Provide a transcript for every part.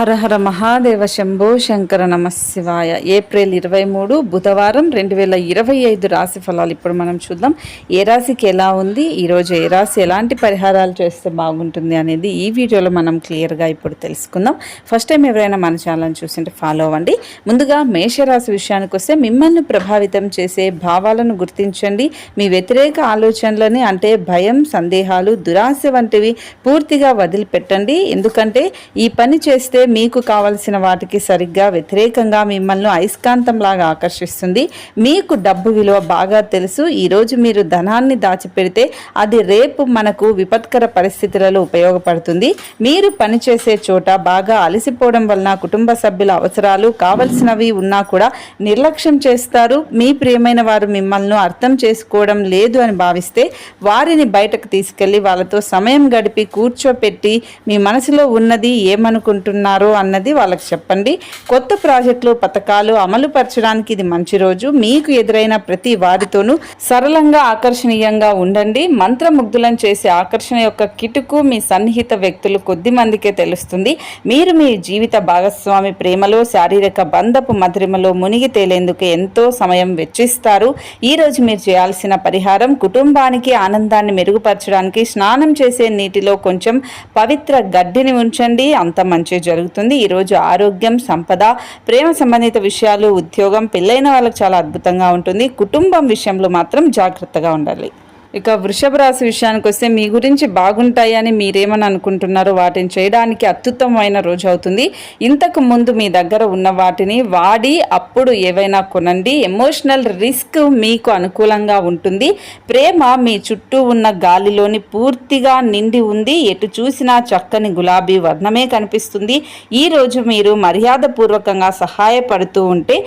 హర హర మహాదేవ శంభో శంకర నమశివాయ ఏప్రిల్ ఇరవై మూడు బుధవారం రెండు వేల ఇరవై ఐదు రాశి ఫలాలు. ఇప్పుడు మనం చూద్దాం ఏ రాశికి ఎలా ఉంది ఈరోజు ఏ రాశి ఎలాంటి పరిహారాలు చేస్తే బాగుంటుంది అనేది ఈ వీడియోలో మనం క్లియర్గా ఇప్పుడు తెలుసుకుందాం. ఫస్ట్ టైం ఎవరైనా మన ఛానల్ చూసింటే ఫాలో అవ్వండి. ముందుగా మేషరాశి విషయానికి వస్తే మిమ్మల్ని ప్రభావితం చేసే భావాలను గుర్తించండి. మీ వ్యతిరేక ఆలోచనలని అంటే భయం సందేహాలు దురాశ వంటివి పూర్తిగా వదిలిపెట్టండి. ఎందుకంటే ఈ పని చేస్తే మీకు కావలసిన వాటికి సరిగ్గా వ్యతిరేకంగా మిమ్మల్ని అయస్కాంతంలాగా ఆకర్షిస్తుంది. మీకు డబ్బు విలువ బాగా తెలుసు. ఈరోజు మీరు ధనాన్ని దాచిపెడితే అది రేపు మనకు విపత్కర పరిస్థితులలో ఉపయోగపడుతుంది. మీరు పనిచేసే చోట బాగా అలసిపోవడం వలన కుటుంబ సభ్యుల అవసరాలు కావలసినవి ఉన్నా కూడా నిర్లక్ష్యం చేస్తారు. మీ ప్రియమైన వారు మిమ్మల్ని అర్థం చేసుకోవడం లేదు అని భావిస్తే వారిని బయటకు తీసుకెళ్ళి వాళ్ళతో సమయం గడిపి కూర్చోపెట్టి మీ మనసులో ఉన్నది ఏమనుకుంటున్నారు? అన్నది వాళ్ళకి చెప్పండి. కొత్త ప్రాజెక్టులు పథకాలు అమలు పరచడానికి ఇది మంచి రోజు. మీకు ఎదురైన ప్రతి వారితోనూ సరళంగా ఆకర్షణీయంగా ఉండండి. మంత్రముగ్ధులను చేసే ఆకర్షణ యొక్క కిటుకు మీ సన్నిహిత వ్యక్తులు కొద్ది మందికే తెలుస్తుంది. మీరు మీ జీవిత భాగస్వామి ప్రేమలో శారీరక బంధపు మధురిమలో మునిగి తేలేందుకు ఎంతో సమయం వెచ్చిస్తారు. ఈ రోజు మీరు చేయాల్సిన పరిహారం కుటుంబానికి ఆనందాన్ని మెరుగుపరచడానికి స్నానం చేసే నీటిలో కొంచెం పవిత్ర గడ్డిని ఉంచండి. అంత మంచి జరుగుతుంది. జరుగుతుంది. ఈరోజు ఆరోగ్యం సంపద ప్రేమ సంబంధిత విషయాలు ఉద్యోగం పెళ్ళైన వాళ్ళకి చాలా అద్భుతంగా ఉంటుంది. కుటుంబం విషయంలో మాత్రం జాగ్రత్తగా ఉండాలి. ఇక వృషభ రాశి విషయానికి వస్తే మీ గురించి బాగుంటాయని మీరేమని అనుకుంటున్నారో వాటిని చేయడానికి అత్యుత్తమమైన రోజు అవుతుంది. ఇంతకు ముందు మీ దగ్గర ఉన్న వాటిని వాడి అప్పుడు ఏవైనా కొనండి. ఎమోషనల్ రిస్క్ మీకు అనుకూలంగా ఉంటుంది. ప్రేమ మీ చుట్టూ ఉన్న గాలిలోని పూర్తిగా నిండి ఉంది. ఎటు చూసినా చక్కని గులాబీ వర్ణమే కనిపిస్తుంది. ఈ రోజు మీరు మర్యాదపూర్వకంగా సహాయపడుతూ ఉంటే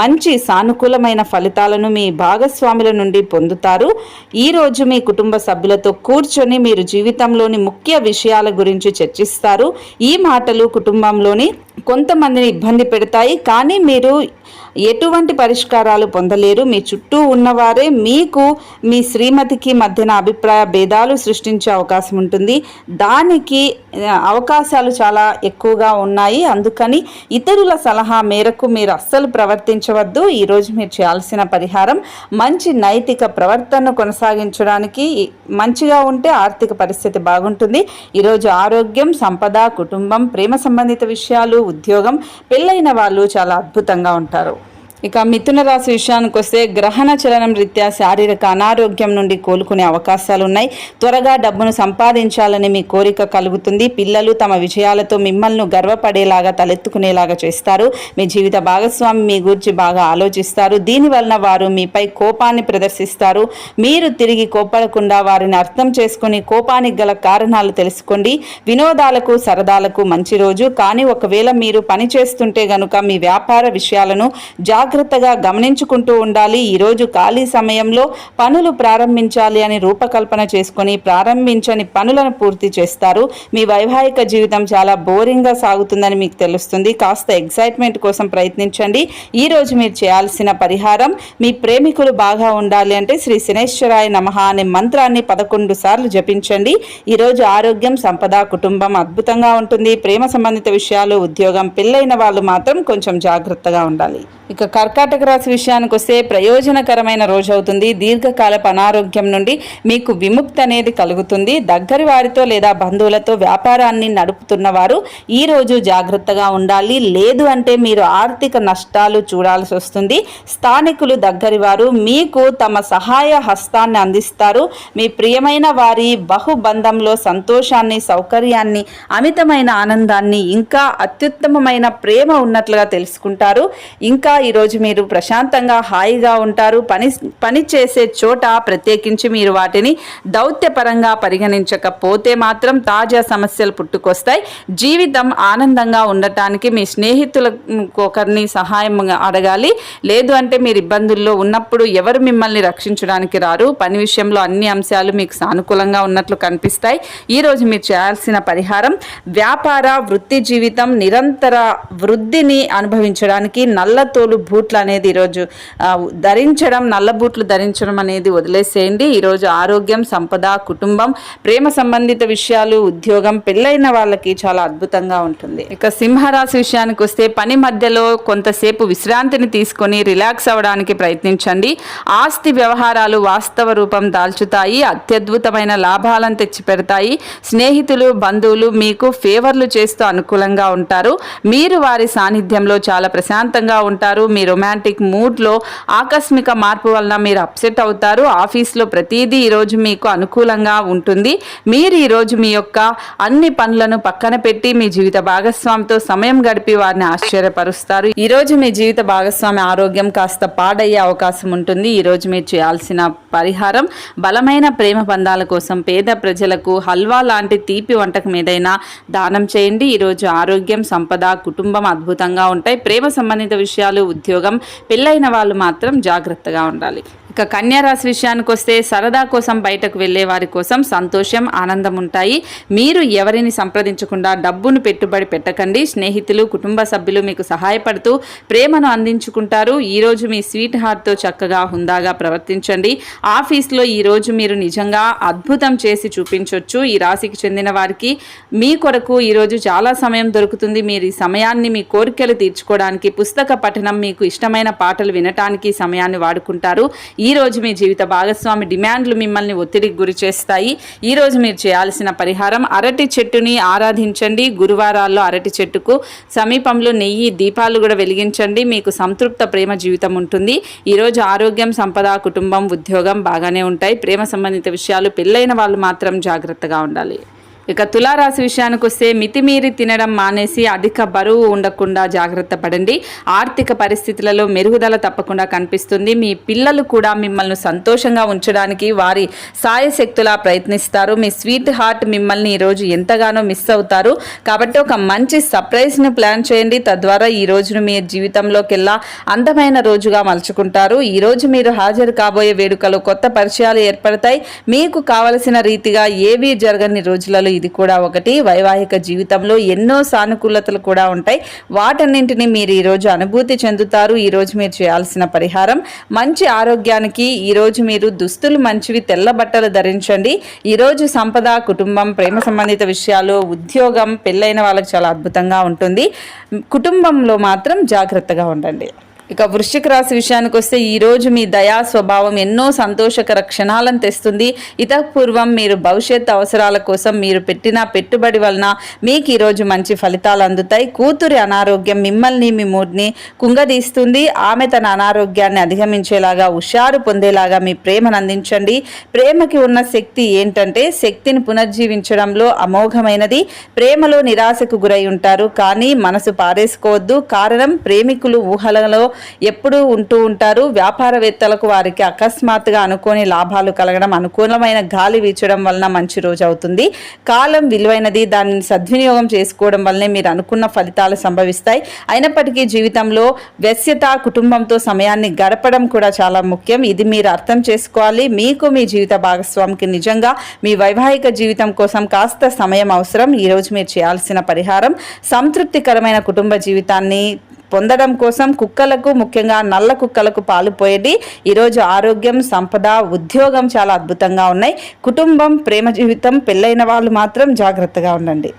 మంచి సానుకూలమైన ఫలితాలను మీ భాగస్వాముల నుండి పొందుతారు. ఈ రోజు మీ కుటుంబ సభ్యులతో కూర్చొని మీరు జీవితంలోని ముఖ్య విషయాల గురించి చర్చిస్తారు. ఈ మాటలు కుటుంబంలోని కొంతమందిని ఇబ్బంది పెడతాయి. కానీ మీరు ఎటువంటి పరిష్కారాలు పొందలేరు. మీ చుట్టూ ఉన్నవారే మీకు మీ శ్రీమతికి మధ్యన అభిప్రాయ భేదాలు సృష్టించే అవకాశం ఉంటుంది. దానికి అవకాశాలు చాలా ఎక్కువగా ఉన్నాయి. అందుకని ఇతరుల సలహా మేరకు మీరు అస్సలు ప్రవర్తించవద్దు. ఈరోజు మీరు చేయాల్సిన పరిహారం మంచి నైతిక ప్రవర్తనను కొనసాగించడానికి మంచిగా ఉంటే ఆర్థిక పరిస్థితి బాగుంటుంది. ఈరోజు ఆరోగ్యం సంపద కుటుంబం ప్రేమ సంబంధిత విషయాలు ఉద్యోగం పెళ్ళైన వాళ్ళు చాలా అద్భుతంగా ఉంటారు. claro. ఇక మిథున రాశి విషయానికి వస్తే గ్రహణ చలనం రీత్యా శారీరక అనారోగ్యం నుండి కోలుకునే అవకాశాలు ఉన్నాయి. త్వరగా డబ్బును సంపాదించాలని మీ కోరిక కలుగుతుంది. పిల్లలు తమ విజయాలతో మిమ్మల్ని గర్వపడేలాగా తలెత్తుకునేలాగా చేస్తారు. మీ జీవిత భాగస్వామి మీ గురించి బాగా ఆలోచిస్తారు. దీనివలన వారు మీపై కోపాన్ని ప్రదర్శిస్తారు. మీరు తిరిగి కోపడకుండా వారిని అర్థం చేసుకుని కోపానికి గల కారణాలు తెలుసుకోండి. వినోదాలకు సరదాలకు మంచి రోజు. కానీ ఒకవేళ మీరు పని చేస్తుంటే గనుక మీ వ్యాపార విషయాలను జాగ్రత్తగా గమనించుకుంటూ ఉండాలి. ఈరోజు ఖాళీ సమయంలో పనులు ప్రారంభించాలి అని రూపకల్పన చేసుకొని ప్రారంభించని పనులను పూర్తి చేస్తారు. మీ వైవాహిక జీవితం చాలా బోరింగ్గా సాగుతుందని మీకు తెలుస్తుంది. కాస్త ఎగ్జైట్మెంట్ కోసం ప్రయత్నించండి. ఈ రోజు మీరు చేయాల్సిన పరిహారం మీ ప్రేమికులు బాగా ఉండాలి అంటే శ్రీ శనేశ్వరాయ నమః అనే మంత్రాన్ని పదకొండు సార్లు జపించండి. ఈరోజు ఆరోగ్యం సంపద కుటుంబం అద్భుతంగా ఉంటుంది. ప్రేమ సంబంధిత విషయాలు ఉద్యోగం పెళ్ళైన వాళ్ళు మాత్రం కొంచెం జాగ్రత్తగా ఉండాలి. ఇక కర్కాటక రాశి విషయానికి వస్తే ప్రయోజనకరమైన రోజు అవుతుంది. దీర్ఘకాలపు అనారోగ్యం నుండి మీకు విముక్తి అనేది కలుగుతుంది. దగ్గరి వారితో లేదా బంధువులతో వ్యాపారాన్ని నడుపుతున్న వారు ఈ రోజు జాగ్రత్తగా ఉండాలి. లేదు అంటే మీరు ఆర్థిక నష్టాలు చూడాల్సి వస్తుంది. స్థానికులు దగ్గరి వారు మీకు తమ సహాయ హస్తాన్ని అందిస్తారు. మీ ప్రియమైన వారి బహుబంధంలో సంతోషాన్ని సౌకర్యాన్ని అమితమైన ఆనందాన్ని ఇంకా అత్యుత్తమమైన ప్రేమ ఉన్నట్లుగా తెలుసుకుంటారు. ఇంకా ఈరోజు మీరు ప్రశాంతంగా హాయిగా ఉంటారు. పని పని చేసే చోట ప్రత్యేకించి మీరు వాటిని దౌత్యపరంగా పరిగణించకపోతే మాత్రం తాజా సమస్యలు పుట్టుకొస్తాయి. జీవితం ఆనందంగా ఉండటానికి మీ స్నేహితుల ఒకరిని సహాయం అడగాలి. లేదు అంటే మీరు ఇబ్బందుల్లో ఉన్నప్పుడు ఎవరు మిమ్మల్ని రక్షించడానికి రారు. పని విషయంలో అన్ని అంశాలు మీకు సానుకూలంగా ఉన్నట్లు కనిపిస్తాయి. ఈరోజు మీరు చేయాల్సిన పరిహారం వ్యాపార వృత్తి జీవితం నిరంతర వృద్ధిని అనుభవించడానికి నల్లతోలు బూట్లు అనేది ఈరోజు ధరించడం నల్ల బూట్లు ధరించడం అనేది వదిలేసేయండి. ఈరోజు ఆరోగ్యం సంపద కుటుంబం ప్రేమ సంబంధిత విషయాలు ఉద్యోగం పెళ్ళైన వాళ్ళకి చాలా అద్భుతంగా ఉంటుంది. ఇక సింహరాశి విషయానికి వస్తే పని మధ్యలో కొంతసేపు విశ్రాంతిని తీసుకొని రిలాక్స్ అవ్వడానికి ప్రయత్నించండి. ఆస్తి వ్యవహారాలు వాస్తవ రూపం దాల్చుతాయి అత్యద్భుతమైన లాభాలను తెచ్చిపెడతాయి. స్నేహితులు బంధువులు మీకు ఫేవర్లు చేస్తూ అనుకూలంగా ఉంటారు. మీరు వారి సాన్నిధ్యంలో చాలా ప్రశాంతంగా ఉంటారు. మీ మీ రొమాంటిక్ మూడ్లో ఆకస్మిక మార్పు వలన మీరు అప్సెట్ అవుతారు. ఆఫీస్లో ప్రతిదీ ఈరోజు మీకు అనుకూలంగా ఉంటుంది. మీరు ఈరోజు మీ యొక్క అన్ని పనులను పక్కన పెట్టి మీ జీవిత భాగస్వామితో సమయం గడిపి వారిని ఆశ్చర్యపరుస్తారు. ఈరోజు మీ జీవిత భాగస్వామి ఆరోగ్యం కాస్త పాడయ్యే అవకాశం ఉంటుంది. ఈరోజు మీరు చేయాల్సిన పరిహారం బలమైన ప్రేమ బంధాల కోసం పేద ప్రజలకు హల్వా లాంటి తీపి వంటకం ఏదైనా దానం చేయండి. ఈరోజు ఆరోగ్యం సంపద కుటుంబం అద్భుతంగా ఉంటాయి. ప్రేమ సంబంధిత విషయాలు ఉద్యోగం పెళ్ళైన వాళ్ళు మాత్రం జాగ్రత్తగా ఉండాలి. ఇక కన్యా రాశి విషయానికి వస్తే సరదా కోసం బయటకు వెళ్ళే వారి కోసం సంతోషం ఆనందం ఉంటాయి. మీరు ఎవరిని సంప్రదించకుండా డబ్బును పెట్టుబడి పెట్టకండి. స్నేహితులు కుటుంబ సభ్యులు మీకు సహాయపడుతూ ప్రేమను అందించుకుంటారు. ఈరోజు మీ స్వీట్ హార్ట్తో చక్కగా హుందాగా ప్రవర్తించండి. ఆఫీస్లో ఈరోజు మీరు నిజంగా అద్భుతం చేసి చూపించవచ్చు ఈ రాశికి చెందిన వారికి మీ కొరకు ఈరోజు చాలా సమయం దొరుకుతుంది. మీరు ఈ సమయాన్ని మీ కోరికలు తీర్చుకోవడానికి పుస్తక పఠనం మీకు ఇష్టమైన పాటలు వినటానికి సమయాన్ని వాడుకుంటారు. ఈ రోజు మీ జీవిత భాగస్వామి డిమాండ్లు మిమ్మల్ని ఒత్తిడికి గురి చేస్తాయి. ఈ రోజు మీరు చేయాల్సిన పరిహారం అరటి చెట్టుని ఆరాధించండి. గురువారాల్లో అరటి చెట్టుకు సమీపంలో నెయ్యి దీపాలు కూడా వెలిగించండి. మీకు సంతృప్త ప్రేమ జీవితం ఉంటుంది. ఈరోజు ఆరోగ్యం సంపద కుటుంబం ఉద్యోగం బాగానే ఉంటాయి. ప్రేమ సంబంధిత విషయాలు పెళ్ళైన వాళ్ళు మాత్రం జాగ్రత్తగా ఉండాలి. ఇక తులారాశి విషయానికి వస్తే మితిమీరి తినడం మానేసి అధిక బరువు ఉండకుండా జాగ్రత్త పడండి. ఆర్థిక పరిస్థితులలో మెరుగుదల తప్పకుండా కనిపిస్తుంది. మీ పిల్లలు కూడా మిమ్మల్ని సంతోషంగా ఉంచడానికి వారి సాయశక్తులా ప్రయత్నిస్తారు. మీ స్వీట్ హార్ట్ మిమ్మల్ని ఈరోజు ఎంతగానో మిస్ అవుతారు. కాబట్టి ఒక మంచి సర్ప్రైజ్ను ప్లాన్ చేయండి. తద్వారా ఈ రోజును మీ జీవితంలోకెల్లా అందమైన రోజుగా మలుచుకుంటారు. ఈరోజు మీరు హాజరు కాబోయే వేడుకలో కొత్త పరిచయాలు ఏర్పడతాయి. మీకు కావలసిన రీతిగా ఏవీ జరగని రోజులలో ఇది కూడా ఒకటి. వైవాహిక జీవితంలో ఎన్నో సానుకూలతలు కూడా ఉంటాయి. వాటన్నింటినీ మీరు ఈరోజు అనుభూతి చెందుతారు. ఈరోజు మీరు చేయాల్సిన పరిహారం మంచి ఆరోగ్యానికి ఈరోజు మీరు దుస్తులు మంచివి తెల్ల బట్టలు ధరించండి. ఈరోజు సంపద కుటుంబం ప్రేమ సంబంధిత విషయాలు ఉద్యోగం పెళ్ళైన వాళ్ళకి చాలా అద్భుతంగా ఉంటుంది. కుటుంబంలో మాత్రం జాగ్రత్తగా ఉండండి. ఇక వృశ్చిక రాశి విషయానికి వస్తే ఈరోజు మీ దయా స్వభావం ఎన్నో సంతోషకర క్షణాలను తెస్తుంది. ఇతపూర్వం మీరు భవిష్యత్ అవసరాల కోసం మీరు పెట్టిన పెట్టుబడి వలన మీకు ఈరోజు మంచి ఫలితాలు అందుతాయి. కూతురి అనారోగ్యం మిమ్మల్ని మీ మూడ్ని కుంగదీస్తుంది. ఆమె తన అనారోగ్యాన్ని అధిగమించేలాగా హుషారు పొందేలాగా మీ ప్రేమను అందించండి. ప్రేమకి ఉన్న శక్తి ఏంటంటే శక్తిని పునర్జీవించడంలో అమోఘమైనది. ప్రేమలో నిరాశకు గురై ఉంటారు. కానీ మనసు పారేసుకోవద్దు. కారణం ప్రేమికులు ఊహలలో ఎప్పుడూ ఉంటూ ఉంటారు. వ్యాపారవేత్తలకు వారికి అకస్మాత్తుగా అనుకోని లాభాలు కలగడం అనుకూలమైన గాలి వీచడం వలన మంచి రోజు అవుతుంది. కాలం విలువైనది దానిని సద్వినియోగం చేసుకోవడం వల్లనే మీరు అనుకున్న ఫలితాలు సంభవిస్తాయి. అయినప్పటికీ జీవితంలో వ్యస్యత కుటుంబంతో సమయాన్ని గడపడం కూడా చాలా ముఖ్యం. ఇది మీరు అర్థం చేసుకోవాలి. మీకు మీ జీవిత భాగస్వామికి నిజంగా మీ వైవాహిక జీవితం కోసం కాస్త సమయం అవసరం. ఈరోజు మీరు చేయాల్సిన పరిహారం సంతృప్తికరమైన కుటుంబ జీవితాన్ని పొందడం కోసం కుక్కలకు ముఖ్యంగా నల్ల కుక్కలకు పాలు పోయేది. ఈరోజు ఆరోగ్యం సంపద ఉద్యోగం చాలా అద్భుతంగా ఉన్నాయి. కుటుంబం ప్రేమ జీవితం పెళ్ళైన వాళ్ళు మాత్రం జాగ్రత్తగా ఉండండి.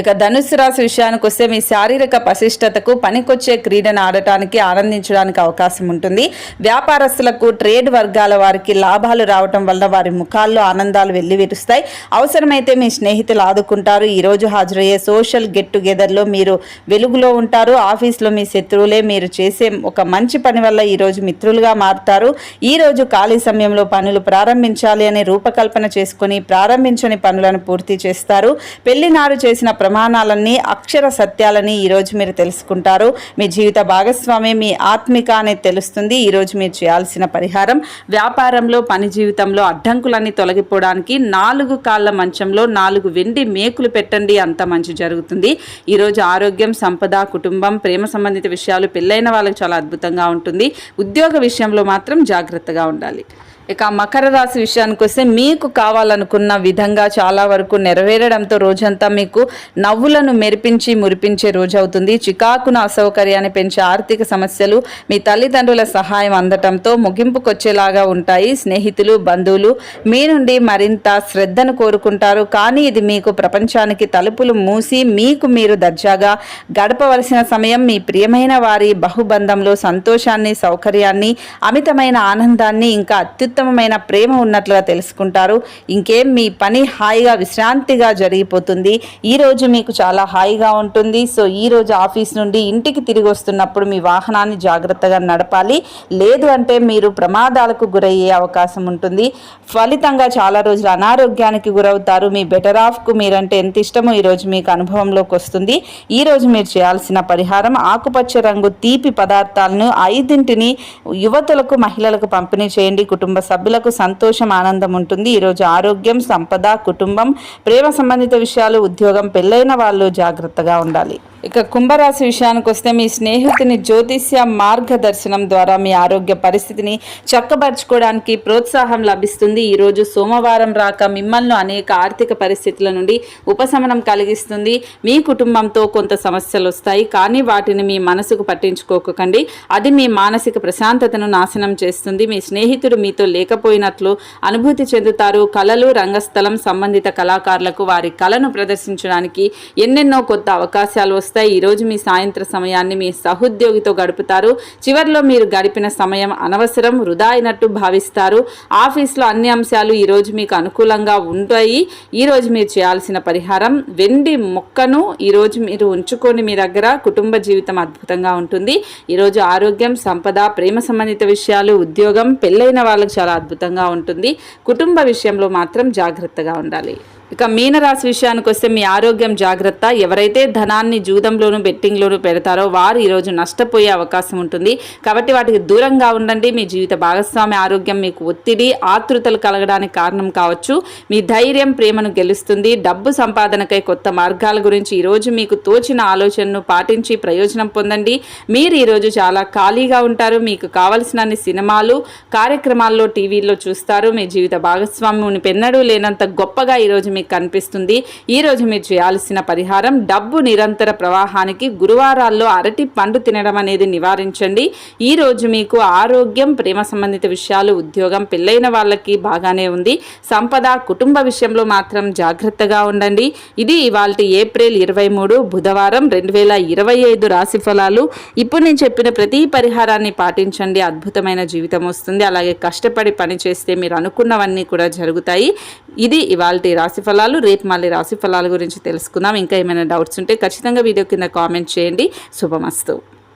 ఇక ధనుసు రాశి విషయానికి వస్తే మీ శారీరక పశిష్టతకు పనికొచ్చే క్రీడను ఆడటానికి ఆనందించడానికి అవకాశం ఉంటుంది. వ్యాపారస్తులకు ట్రేడ్ వర్గాల వారికి లాభాలు రావటం వల్ల వారి ముఖాల్లో ఆనందాలు వెల్లివిరుస్తాయి. అవసరమైతే మీ స్నేహితులు ఆదుకుంటారు. ఈరోజు హాజరయ్యే సోషల్ గెట్ టుగెదర్లో మీరు వెలుగులో ఉంటారు. ఆఫీస్లో మీ శత్రువులే మీరు చేసే ఒక మంచి పని వల్ల ఈరోజు మిత్రులుగా మారుతారు. ఈరోజు ఖాళీ సమయంలో పనులు ప్రారంభించాలి అని రూపకల్పన చేసుకుని ప్రారంభించని పనులను పూర్తి చేస్తారు. పెళ్ళినారు చేసిన ప్రమాణాలన్నీ అక్షర సత్యాలని ఈరోజు మీరు తెలుసుకుంటారు. మీ జీవిత భాగస్వామి మీ ఆత్మిక అనేది తెలుస్తుంది. ఈరోజు మీరు చేయాల్సిన పరిహారం వ్యాపారంలో పని జీవితంలో అడ్డంకులన్నీ తొలగిపోవడానికి నాలుగు కాళ్ళ మంచంలో నాలుగు వెండి మేకులు పెట్టండి. అంత మంచి జరుగుతుంది. ఈరోజు ఆరోగ్యం సంపద కుటుంబం ప్రేమ సంబంధిత విషయాలు పెళ్ళైన వాళ్ళకి చాలా అద్భుతంగా ఉంటుంది. ఉద్యోగ విషయంలో మాత్రం జాగ్రత్తగా ఉండాలి. ఇక మకర రాశి విషయానికి వస్తే మీకు కావాలనుకున్న విధంగా చాలా వరకు నెరవేరడంతో రోజంతా మీకు నవ్వులను మెరిపించి మురిపించే రోజు అవుతుంది. చికాకున అసౌకర్యాన్ని పెంచే ఆర్థిక సమస్యలు మీ తల్లిదండ్రుల సహాయం అందటంతో ముగింపుకొచ్చేలాగా ఉంటాయి. స్నేహితులు బంధువులు మీ నుండి మరింత శ్రద్ధను కోరుకుంటారు. కానీ ఇది మీకు ప్రపంచానికి తలుపులు మూసి మీకు మీరు దర్జాగా గడపవలసిన సమయం మీ ప్రియమైన వారి బహుబంధంలో సంతోషాన్ని సౌకర్యాన్ని అమితమైన ఆనందాన్ని ఇంకా అత్యుత్తమమైన ప్రేమ ఉన్నట్లుగా తెలుసుకుంటారు. ఇంకేం మీ పని హాయిగా విశ్రాంతిగా జరిగిపోతుంది. ఈ రోజు మీకు చాలా హాయిగా ఉంటుంది. సో ఈ రోజు ఆఫీస్ నుండి ఇంటికి తిరిగి వస్తున్నప్పుడు మీ వాహనాన్ని జాగ్రత్తగా నడపాలి. లేదు అంటే మీరు ప్రమాదాలకు గురయ్యే అవకాశం ఉంటుంది. ఫలితంగా చాలా రోజులు అనారోగ్యానికి గురవుతారు. మీ బెటర్ ఆఫ్కు మీరంటే ఎంత ఇష్టమో ఈరోజు మీకు అనుభవంలోకి వస్తుంది. ఈ రోజు మీరు చేయాల్సిన పరిహారం ఆకుపచ్చ రంగు తీపి పదార్థాలను ఐదింటిని యువతులకు మహిళలకు పంపిణీ చేయండి. కుటుంబ సభ్యులకు సంతోషం ఆనందం ఉంటుంది. ఈరోజు ఆరోగ్యం సంపద కుటుంబం ప్రేమ సంబంధిత విషయాలు ఉద్యోగం పెళ్ళైన వాళ్ళు జాగ్రత్తగా ఉండాలి. ఇక కుంభరాశి విషయానికి వస్తే మీ స్నేహితుని జ్యోతిష్య మార్గదర్శనం ద్వారా మీ ఆరోగ్య పరిస్థితిని చక్కబరుచుకోవడానికి ప్రోత్సాహం లభిస్తుంది. ఈరోజు సోమవారం రాక మిమ్మల్ని అనేక ఆర్థిక పరిస్థితుల నుండి ఉపశమనం కలిగిస్తుంది. మీ కుటుంబంతో కొంత సమస్యలు వస్తాయి. కానీ వాటిని మీ మనసుకు పట్టించుకోకండి. అది మీ మానసిక ప్రశాంతతను నాశనం చేస్తుంది. మీ స్నేహితుడు మీతో లేకపోయినట్లు అనుభూతి చెందుతారు. కళలు రంగస్థలం సంబంధిత కళాకారులకు వారి కళను ప్రదర్శించడానికి ఎన్నెన్నో కొత్త అవకాశాలు వస్తాయి. ఈరోజు మీ సాయంత్ర సమయాన్ని మీ సహోద్యోగితో గడుపుతారు. చివరిలో మీరు గడిపిన సమయం అనవసరం వృధా అయినట్టు భావిస్తారు. ఆఫీస్లో అన్ని అంశాలు ఈరోజు మీకు అనుకూలంగా ఉంటాయి. ఈరోజు మీరు చేయాల్సిన పరిహారం వెండి మొక్కను ఈరోజు మీరు ఉంచుకొని మీ దగ్గర కుటుంబ జీవితం అద్భుతంగా ఉంటుంది. ఈరోజు ఆరోగ్యం సంపద ప్రేమ సంబంధిత విషయాలు ఉద్యోగం పెళ్ళైన వాళ్ళకు చాలా అద్భుతంగా ఉంటుంది. కుటుంబ విషయంలో మాత్రం జాగ్రత్తగా ఉండాలి. ఇక మీనరాశి విషయానికి వస్తే మీ ఆరోగ్యం జాగ్రత్త. ఎవరైతే ధనాన్ని జూదంలోను బెట్టింగ్లోను పెడతారో వారు ఈరోజు నష్టపోయే అవకాశం ఉంటుంది. కాబట్టి వాటికి దూరంగా ఉండండి. మీ జీవిత భాగస్వామి ఆరోగ్యం మీకు ఒత్తిడి ఆతృతలు కలగడానికి కారణం కావచ్చు. మీ ధైర్యం ప్రేమను గెలుస్తుంది. డబ్బు సంపాదనకై కొత్త మార్గాల గురించి ఈరోజు మీకు తోచిన ఆలోచనను పాటించి ప్రయోజనం పొందండి. మీరు ఈరోజు చాలా ఖాళీగా ఉంటారు. మీకు కావలసినన్ని సినిమాలు కార్యక్రమాల్లో టీవీల్లో చూస్తారు. మీ జీవిత భాగస్వామిని పెన్నడూ లేనంత గొప్పగా ఈరోజు మీకు కనిపిస్తుంది. ఈ రోజు మీరు చేయాల్సిన పరిహారం డబ్బు నిరంతర ప్రవాహానికి గురువారాల్లో అరటి పండు తినడం అనేది నివారించండి. ఈ రోజు మీకు ఆరోగ్యం ప్రేమ సంబంధిత విషయాలు ఉద్యోగం పెళ్ళైన వాళ్ళకి బాగానే ఉంది. సంపద కుటుంబ విషయంలో మాత్రం జాగ్రత్తగా ఉండండి. ఇది ఇవాళ ఏప్రిల్ ఇరవై మూడు బుధవారం రెండు వేల ఇరవై ఐదు రాశి ఫలాలు. ఇప్పుడు నేను చెప్పిన ప్రతి పరిహారాన్ని పాటించండి. అద్భుతమైన జీవితం వస్తుంది. అలాగే కష్టపడి పని చేస్తే మీరు అనుకున్నవన్నీ కూడా జరుగుతాయి. ఇది ఇవాళ రాశి ఫలాలు రేపు మళ్ళీ రాశి ఫలాల గురించి తెలుసుకుందాం. ఇంకా ఏమైనా డౌట్స్ ఉంటే ఖచ్చితంగా వీడియో కింద కామెంట్ చేయండి. శుభమస్తు.